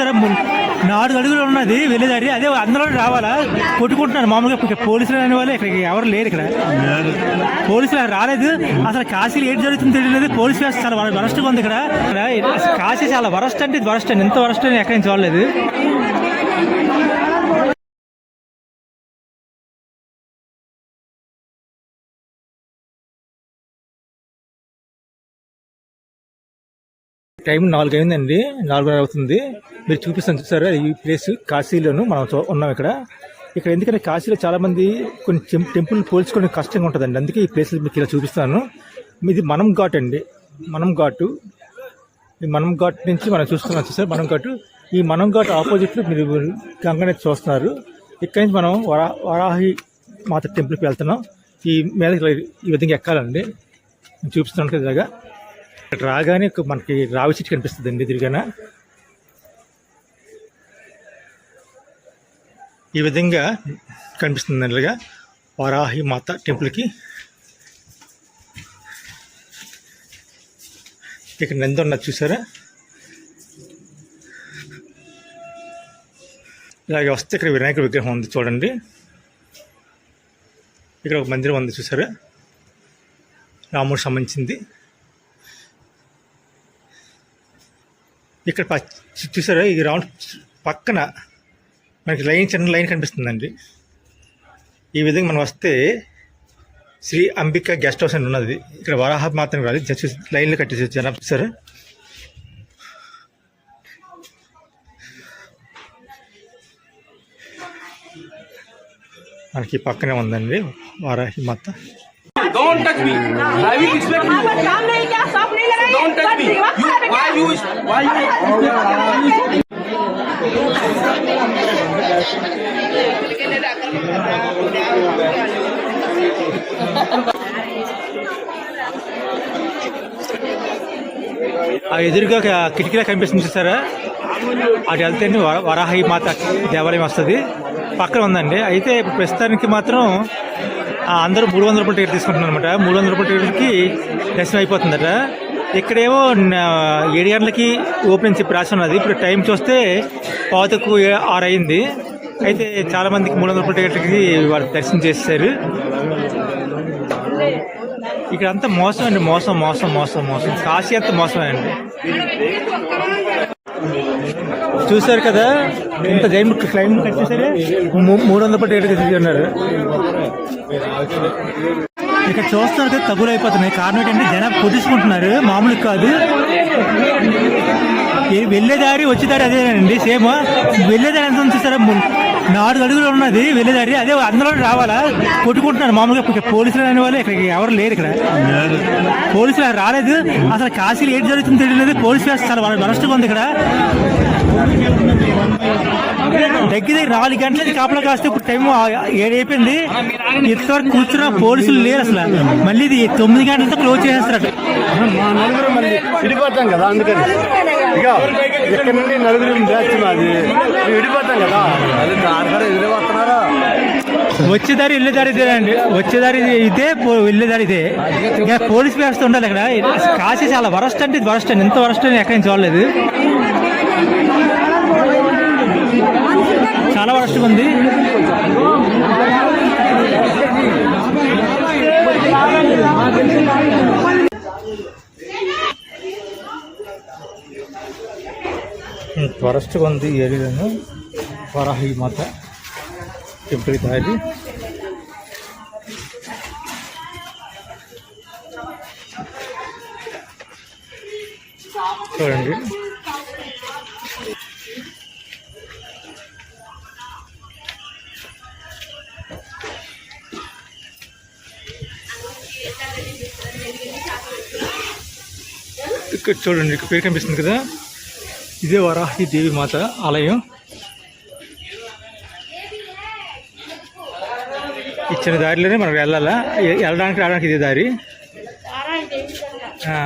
చూసారా నాలుగు అడుగులు ఉన్నది వెళ్ళేదారి. అదే అందులో రావాలా? కొట్టుకుంటున్నారు. మామూలుగా పోలీసులు అనే వాళ్ళు ఇక్కడ ఎవరు లేరు ఇక్కడ. పోలీసులు రాలేదు. అసలు కాశీలు ఏంటి జరుగుతుందో తెలియలేదు. పోలీసు వ్యవస్థ చాలా వరస్ట్గా ఉంది ఇక్కడ. కాశీ చాలా వరస్ట్ అంటే వరస్ట్ అండి. ఎంత వరస్ట్ అని ఎక్కడి నుంచి చూడలేదు టైం నాలుగు అయిందండి నాలుగున్నర అవుతుంది మీరు చూపిస్తాను చూసారా? ఈ ప్లేస్ కాశీలోను మనం చూ- ఉన్నాం ఇక్కడ. ఇక్కడ ఎందుకంటే కాశీలో చాలామంది కొన్ని టెంపుల్ పోల్చుకోవడం కష్టంగా ఉంటుందండి. అందుకే ఈ ప్లేస్ మీకు ఇలా చూపిస్తాను. ఇది మనం ఘాట్ అండి. మనం ఘాటు ఈ మనం ఘాట్ నుంచి మనం చూస్తున్నాం చూసారు? మనం ఘాటు ఈ మనం ఘాట్ ఆపోజిట్లో మీరు గంగనే చూస్తున్నారు. ఇక్కడి నుంచి మనం వరా వరాహి మాత టెంపుల్కి వెళ్తున్నాం. ఈ మీద ఈ విధంగా ఎక్కాలండి. చూపిస్తున్నాను కదా రాగానే మనకి రావి చెట్టు కనిపిస్తుంది అండి ఎదురుగాన ఈ విధంగా కనిపిస్తుంది ఇలాగా వారాహి మాత టెంపుల్కి. ఇక్కడ నంది ఉన్నది చూసారా? ఇలాగే వస్తే ఇక్కడ వినాయకుడి విగ్రహం ఉంది చూడండి. ఇక్కడ ఒక మందిరం ఉంది చూసారా? రాముడు సంబంధించింది. ఇక్కడ చూసారా? ఈ రౌండ్ పక్కన మనకి లైన్ చిన్న లైన్ కనిపిస్తుందండి. ఈ విధంగా మనం వస్తే శ్రీ అంబిక గెస్ట్ హౌస్ అని ఉన్నది. ఇక్కడ వరాహ మాత్రం కాదు జస్ట్ లైన్లో కట్టేసి జనం చూసారా? మనకి పక్కనే ఉందండి వారాహి మాత. ఆ ఎదురుగా ఒక కిటికీలా కనిపిస్తుంది చూసారా? అటు వెళ్తేనే వరాహి మాత దేవాలయం వస్తుంది. పక్కన ఉందండి. అయితే ప్రస్తుతానికి మాత్రం అందరూ మూడు వందల రూపాయల టికెట్ తీసుకుంటున్నారు అనమాట మూడు వందల రూపాయల టికెట్కి దర్శనం అయిపోతుందట. ఇక్కడేమో ఏడు గంటలకి ఓపెన్ చెప్పి రాసి ఉన్నది ఇప్పుడు టైం చూస్తే పాతకు ఆరు అయింది అయితే చాలా మందికి మూడు వందల టికెట్లకి టికెట్కి వాళ్ళు దర్శనం చేశారు. ఇక్కడ అంతా మోసం అండి. మోసం మోసం మోసం మోసం. కాశీ అంత మోసమే అండి. చూసారు కదా ఇంత జైన్ క్లైమ్ కట్టేసరి మూ- మూడు వందల పట్టి ఉన్నారు ఇక్కడ చూస్తున్నారు కదా తగులు అయిపోతున్నాయి కారణం ఏంటంటే జనాలు కుదుసుకుంటున్నారు మామూలు కాదు. వెళ్ళేదారి వచ్చేదారి అదేనండి సేమ్. వెళ్ళేదారి ఎంత ఉంది సరే ము- నాలుగు అడుగులు ఉన్నది వెళ్ళేదారి అదే అందులో రావాలా? కొట్టుకుంటున్నారు. మామూలుగా పోలీసులు అనే వాళ్ళు. ఇక్కడికి ఎవరు లేరు ఇక్కడ. పోలీసులు రాలేదు. అసలు కాశీలు ఏం జరుగుతుందో తెలియలేదు. పోలీస్ వ్యవస్థ చాలా వరస్ట్గా ఉంది ఇక్కడ. దగ్గర దగ్గర నాలుగు గంటల నుంచి కాపలా కాస్తే ఇప్పుడు టైం ఏడైపోయింది. ఇంతవరకు కూర్చున్న పోలీసులు లేరు అసలు. మళ్ళీ ఇది తొమ్మిది గంటలతో క్లోజ్ చేసేస్తారట. మా నలుగురు మళ్ళీ విడిపోతాం కదా అందుకని. ఇక ఇక్కడ నుండి నలుగురు బ్యాచ్ మాది. విడిపోతాం కదా. అది ఎదిరిపోతున్నారా వచ్చేదారి వెళ్ళేదారి ఇదే అండి. వచ్చేదారి ఇదే వెళ్ళేదారి ఇదే. ఇక పోలీస్ వ్యవస్థ ఉండాలి ఇక్కడ కాశీ చాలా వరస్ట్ అంటే వరస్ట్ అండి. ఎంత వరస్ట్ అని ఎక్కడి నుంచి చూడలేదు. చాలా వరస్ట్గా ఉంది. వరస్ట్గా ఉంది ఏరియాను వరాహి మాత టెంపుల్ దారి. చూడండి. ఇక్కడ చూడండి ఇక్కడ పేరు కనిపిస్తుంది కదా. ఇదే వరాహి దేవి మాత ఆలయం. ఇచ్చిన దారిలోనే మనం వెళ్ళాలా? వెళ్ళడానికి రావడానికి ఇదే దారి? ఆ,